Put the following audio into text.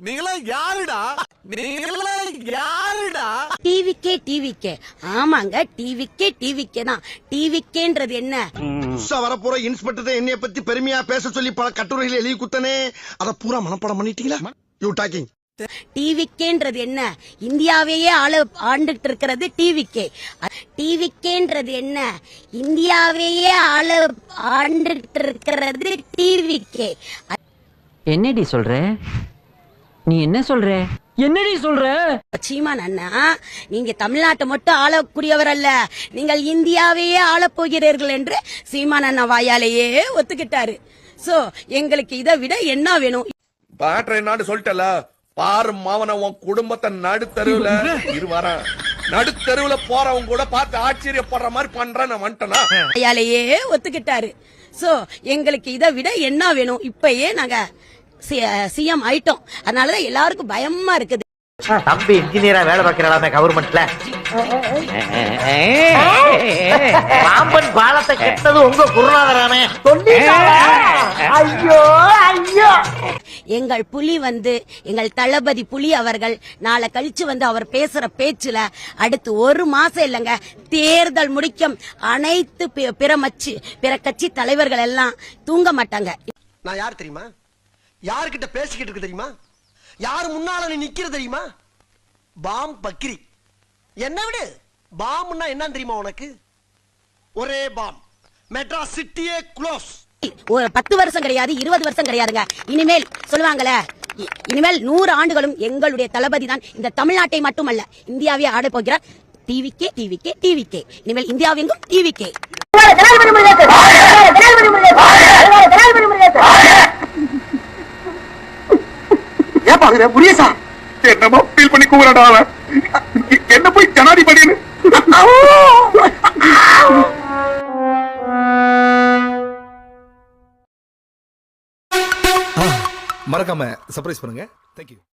நீங்களா யாருடா? நீங்களா யாருடா? டிவிக்கே டிவிக்கே ஆமாங்க டிவிக்கே டிவிக்கே தான். டிவிக்கேன்றது என்ன? புதுசா வரப்போற இன்ஸ்பெக்டர் என்னைய பத்தி பெருமையா பேச சொல்லி பல கட்டுரைகள் எழுதி குத்தனே அத பூரா மனப்பாடம் பண்ணிட்டீங்களா? யூ டாக்கிங் டிவிக்கேன்றது என்ன? இந்தியாவையே ஆள ஆண்டுட்டு இருக்கிறது டிவிக்கே டிவிக்கேன்றது என்ன? இந்தியாவையே ஆள ஆண்டுட்டு இருக்கிறது டிவிக்கே என்னடி சொல்ற? நீ என்ன சொல்ற? என்னடி சொல்ற? சீமான் அண்ணா நீங்க தமிழ்நாட்டை மட்டும் ஆளக்கூடியவர் அல்ல. நீங்கள் இந்தியாவையே ஆளப் போகிறீர்கள் என்று சீமான் அண்ணா வாயாலேயே ஒத்துக்கிட்டாரு. சோ எங்களுக்கு இதை விட என்ன வேணும்? பாட்டுற என்னான்னு சொல்லிட்டல. பாரு மாவன உன் குடும்பத்தை நடுத்தருவுல. இரு வரேன். நடுத்தருவுல போறவங்க கூட பார்த்து ஆச்சரியப்படுற மாதிரி பண்றேன் நான் வந்துட்டேனா? வாயாலேயே ஒத்துக்கிட்டாரு. சோ எங்களுக்கு இதை விட என்ன வேணும்? இப்பயே நாங்க சிஎம் ஆயிட்டோம். அதனாலதான் எல்லாருக்கும் பயமா இருக்குது. தம்பி இன்ஜினியரா வேலை பார்க்கிறாங்க கவர்மெண்ட்ல பாம்பன் பாலத்தை கெட்டது உங்க குருநாதரானே. ஐயோ ஐயோ. எங்கள் புலி வந்து எங்கள் தளபதி புலி அவர்கள் நாளை கழிச்சு வந்து அவர் பேசுற பேச்சுல அடுத்து ஒரு மாசம் இல்லைங்க தேர்தல் முடிக்கும். அனைத்து பிற மச்சு பிற கட்சி தலைவர்கள் எல்லாம் தூங்க மாட்டாங்க. நான் யார் தெரியுமா? யாருக்கிட்ட பேசிக்கிட்டு இருக்கு தெரியுமா? யார் முன்னால நீ நிக்கிற தெரியுமா? பாம் பக்ரி. என்ன விடு. பாம்னா என்னன்னு தெரியுமா உனக்கு? ஒரே பாம். மெட்ராஸ் சிட்டியே க்ளோஸ். ஒரு பத்து வருஷம் கிடையாது இருபது வருஷம் கிடையாதுங்க. இனிமேல் சொல்லுவாங்கல்ல இனிமேல் நூறு ஆண்டுகளும் எங்களுடைய தளபதி தான் இந்த தமிழ்நாட்டை மட்டுமல்ல இந்தியாவே ஆட போகிறார் டிவிக்கே டிவிக்கே டிவிக்கே. இனிமேல் இந்தியாவெங்கும் டிவிக்கே. ஏன் பாக்குற புரியசா என்னமோ ஃபீல் பண்ணி அவன். என்ன போய் ஜனாதிபதினு மறக்காம சர்ப்ரைஸ் பண்ணுங்க. தேங்க்யூ